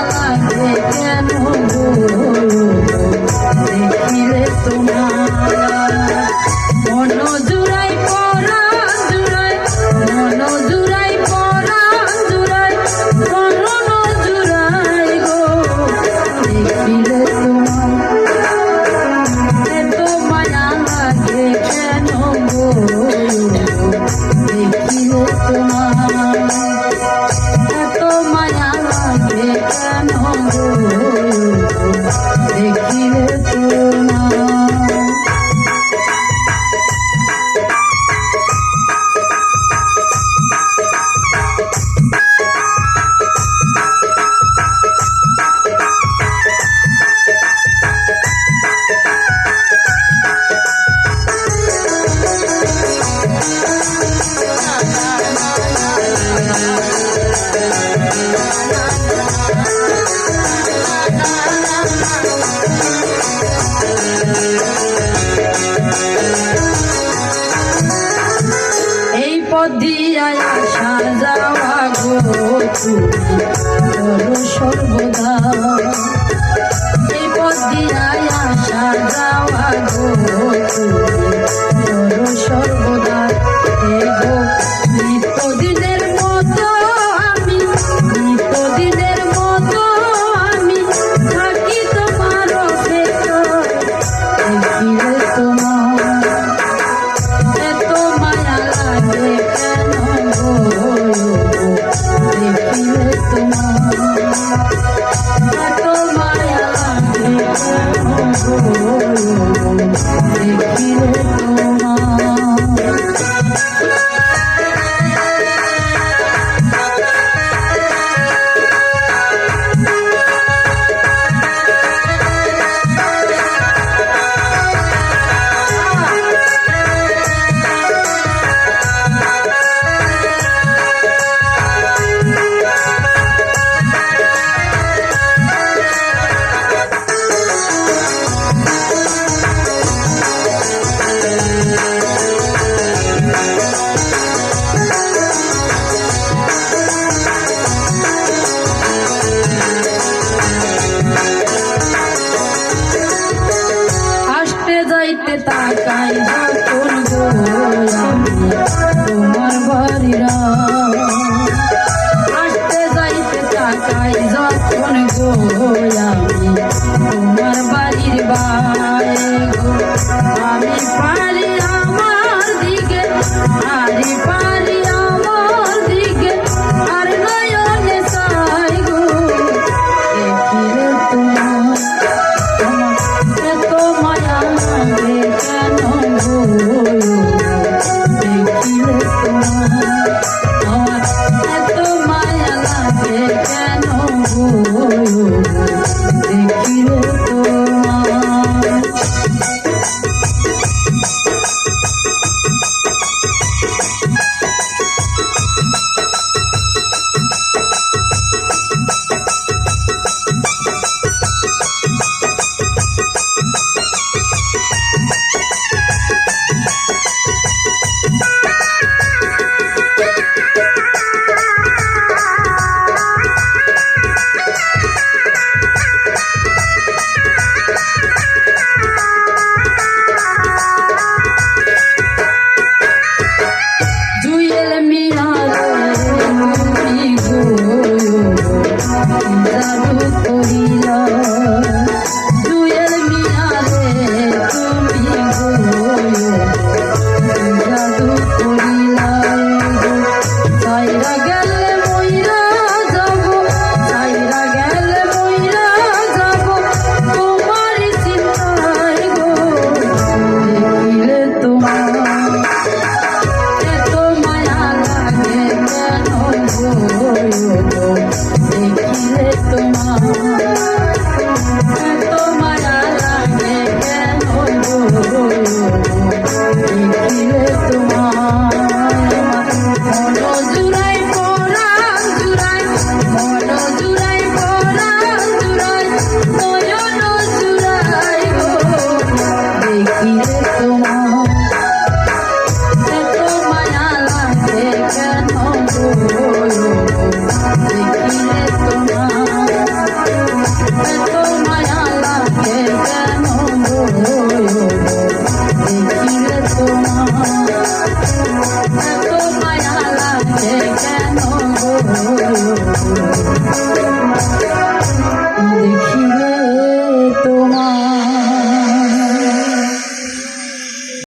আমাকে কেন পদিয়ায় আসা যাওয়া গো বড় সর্বদা এই পদিয়ায় আসা গো। me faz. telling me